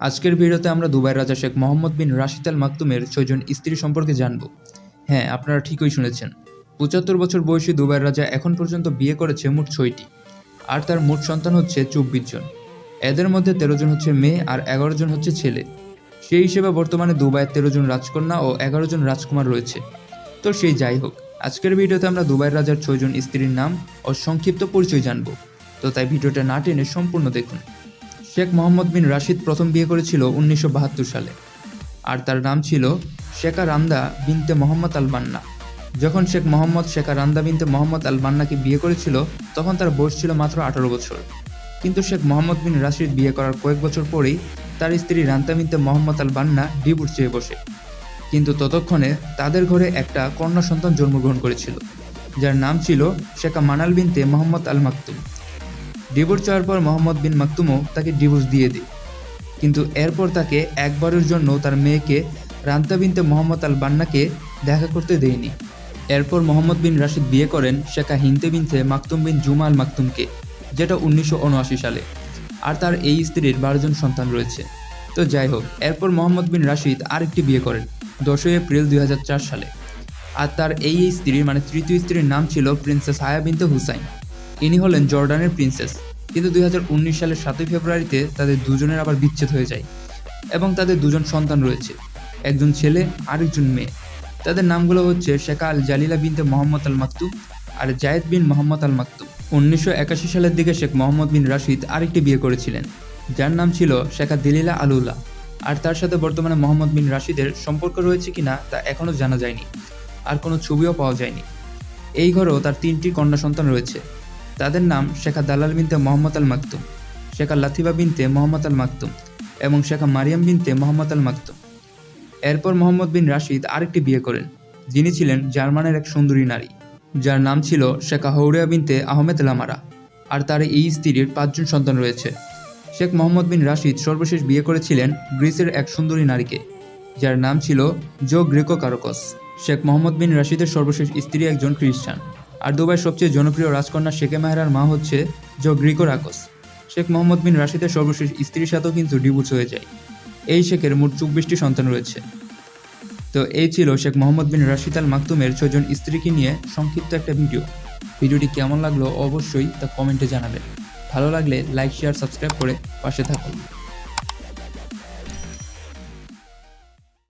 আজকের ভিডিওতে আমরা দুবাই রাজা শেখ মোহাম্মদ বিন রাশিদ আল মাকতুমের ছয়জন স্ত্রী সম্পর্কে জানব। হ্যাঁ আপনারা ঠিকই শুনেছেন। পঁচাত্তর বছর বয়সী দুবাইয়ের রাজা এখন পর্যন্ত বিয়ে করেছে মোট ছয়টি। আর তার মোট সন্তান হচ্ছে চব্বিশ জন। এদের মধ্যে তেরো জন হচ্ছে মেয়ে আর এগারো জন হচ্ছে ছেলে। সেই হিসেবে বর্তমানে দুবাইয়ের তেরো জন রাজকন্যা ও এগারো জন রাজকুমার রয়েছে। তো সেই যাই হোক, আজকের ভিডিওতে আমরা দুবাইয়ের রাজার ছয়জন স্ত্রীর নাম ও সংক্ষিপ্ত পরিচয় জানব। তো তাই ভিডিওটা না টেনে সম্পূর্ণ দেখুন। শেখ মোহাম্মদ বিন রাশিদ প্রথম বিয়ে করেছিল উনিশশো বাহাত্তর সালে। আর তার নাম ছিল শেখা রান্দা বিনতে মোহাম্মদ আল বান্না যখন শেখ মোহাম্মদ শেখা রান্দা বিনতে মোহাম্মদ আল বান্নাকে বিয়ে করেছিল, তখন তার বয়স ছিল মাত্র আঠারো বছর। কিন্তু শেখ মোহাম্মদ বিন রাশিদ বিয়ে করার কয়েক বছর পরেই তার স্ত্রী রান্তা বিনতে মোহাম্মদ আল বান্না ডিভোর্স চেয়ে বসে। কিন্তু ততক্ষণে তাদের ঘরে একটা কন্যা সন্তান জন্মগ্রহণ করেছিল, যার নাম ছিল শেখা মানাল বিনতে মোহাম্মদ আল মাকতুম ডিভোর্স চাওয়ার পর মোহাম্মদ বিন মাকতুমও তাকে ডিভোর্স দিয়ে দেয়। কিন্তু এরপর তাকে একবারের জন্য তার মেয়েকে রান্তা বিনতে মোহাম্মদ আল বান্নাকে দেখা করতে দেয়নি। এরপর মোহাম্মদ বিন রাশিদ বিয়ে করেন শেখা হিনতে বিনতে মাকতুম বিন জুমা আল মাকতুমকে, যেটা উনিশশো উনআশি সালে। আর তার এই স্ত্রীর বারোজন সন্তান রয়েছে। তো যাই হোক, এরপর মোহাম্মদ বিন রাশিদ আরেকটি বিয়ে করেন, দশই এপ্রিল দুই হাজার চার সালে। আর তার এই স্ত্রীর মানে তৃতীয় স্ত্রীর নাম ছিল প্রিন্সেস হায়া বিনতে হুসাইন। ইনি হলেন জর্ডানের প্রিন্সেস। কিন্তু দুই হাজার উনিশ সালের সাতই ফেব্রুয়ারিতে তাদের দুজনের আবার বিচ্ছেদ হয়ে যায় এবং তাদের দুজন সন্তান রয়েছে। একজন ছেলে, আরেকজন মেয়ে। তাদের নামগুলো হচ্ছে শেখা আল জালিলা বিনতে মোহাম্মদ আল মাকতুম আর জায়েদ বিন মোহাম্মদ আল মাকতুম উনিশশো একাশি সালের দিকে শেখ মোহাম্মদ বিন রাশিদ আরেকটি বিয়ে করেছিলেন। যার নাম ছিল শেখা দিলিলা আলুল্লাহ আর তার সাথে বর্তমানে মোহাম্মদ বিন রাশিদের সম্পর্ক রয়েছে কিনা তা এখনও জানা যায়নি। আর কোনো ছবিও পাওয়া যায়নি। এই ঘরেও তার তিনটি কন্যা সন্তান রয়েছে। তাদের নাম শেখা দালাল বিনতে মোহাম্মদ আল মাকতুম শেখা লাথিবা বিনতে মোহাম্মদ আল মাকতুম এবং শেখা মারিয়াম বিনতে মোহাম্মদ আল মাকতুম এরপর মোহাম্মদ বিন রাশিদ আরেকটি বিয়ে করেন, যিনি ছিলেন জার্মানের এক সুন্দরী নারী। যার নাম ছিল শেখা হৌরিয়া বিনতে আহমেদ লামারা আর তার এই স্ত্রীর পাঁচজন সন্তান রয়েছে। শেখ মোহাম্মদ বিন রাশিদ সর্বশেষ বিয়ে করেছিলেন গ্রিসের এক সুন্দরী নারীকে, যার নাম ছিল Zoe Grigorakos. Sheikh Mohammed bin রাশিদের সর্বশেষ স্ত্রী একজন খ্রিস্টান। আর দুবাইয়ের সবচেয়ে জনপ্রিয় রাজকন্যা শেখে মাহেরার মা হচ্ছে Zoe Grigorakos. Sheikh Mohammed bin রাশিদের সর্বশেষ স্ত্রীর সাথেও কিন্তু ডিভোর্স হয়ে যায়। এই শেখের মোট চব্বিশটি সন্তান রয়েছে। তো এই ছিল শেখ মোহাম্মদ বিন রাশিদ আল মাকতুমের ছজন স্ত্রীকে নিয়ে সংক্ষিপ্ত একটা ভিডিও। ভিডিওটি কেমন লাগল অবশ্যই তা কমেন্টে জানাবেন। ভালো লাগলে লাইক, শেয়ার, সাবস্ক্রাইব করে পাশে থাকুন।